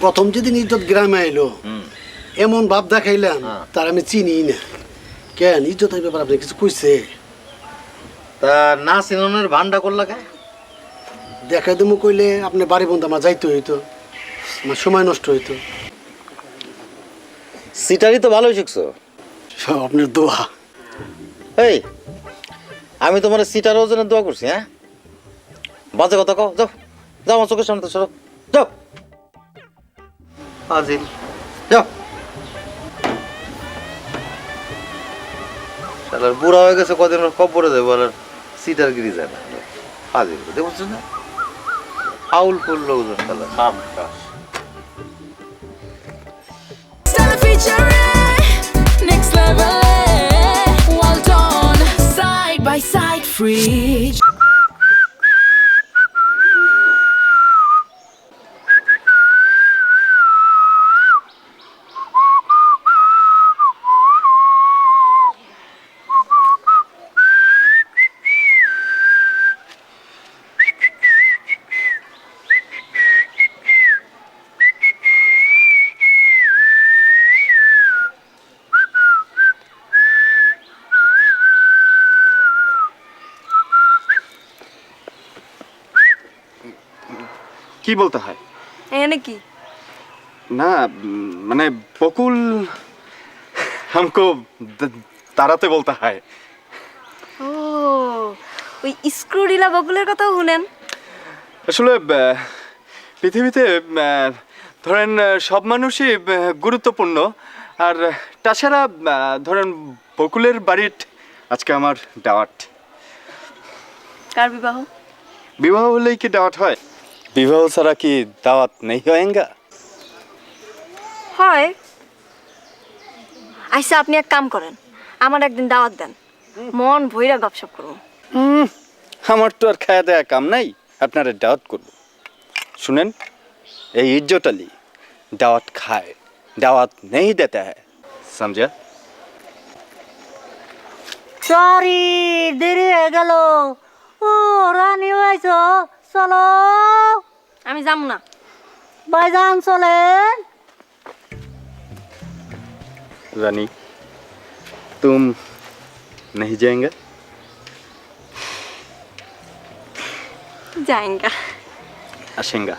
প্রথম যেদিন ইজ্জত গ্রামে হুম। এমন ভাব দেখাইলেন হ্যাঁ। তার আমি চিনি না। কেন? ইজ্জতের ব্যাপার আপনি কিছু কইছে? তা না সিননের ভান্ডা করলা কে? দেখা দেবো কইলে আপনি বাড়ি বন্ধু আমার যাইতে হইতো। আমার সময় নষ্ট হইতো। সিটারি তো ভালোই শিখছো। সব আপনার দোয়া। এই আমি তোমার সিটার ওজনে দোয়া করছি হ্যাঁ? বাজে কথা কও যাও। যাও আমার চোখের সামনে তো সরো। যাও। হাজির। যাও শালার বুড়া হয়ে গেছে কদিন ওর কব্বরে দেবো আর সিটার গিরি যায় না। হাজির দেখছ না। আউল ফুল লোকজন শালা। Stella featuring next level. Well done, side by side, free. কি বলতে হয় এখানে কি না উম, মানে বকুল हमको দ- তাড়াতে বলতে হয় ও ওই স্ক্রু ডিলা বকুলের কথাও শুনেন আসলে আহ, পৃথিবীতে আহ, ধরেন আহ, সব মানুষই আহ, গুরুত্বপূর্ণ আর তাছাড়া আহ, ধরেন বকুলের বাড়ির আজকে আমার দাওয়াত কার বিবাহ বিবাহ হলেই কি দাওয়াত হয় বিবাহ ছাড়া কি দাওয়াত নেই হয়েঙ্গা? হয়। আচ্ছা আপনি এক কাম করেন আমার একদিন দাওয়াত দেন। মন ভইরা গপসপ করব। আমার তো আর খায়া দেয়া কাম নাই আপনারা দাওয়াত করব। শুনেন এই ইজ্জত আলী দাওয়াত খায় দাওয়াত নেই দেতা হ্যায়। সমঝা সরি দেরি হয়ে গেল। ও রানী হয়েছ চলো। আমি যাম না ভাইজান চলেন रानी तुम नहीं जाएंगे যাইঙ্গা आशेंगा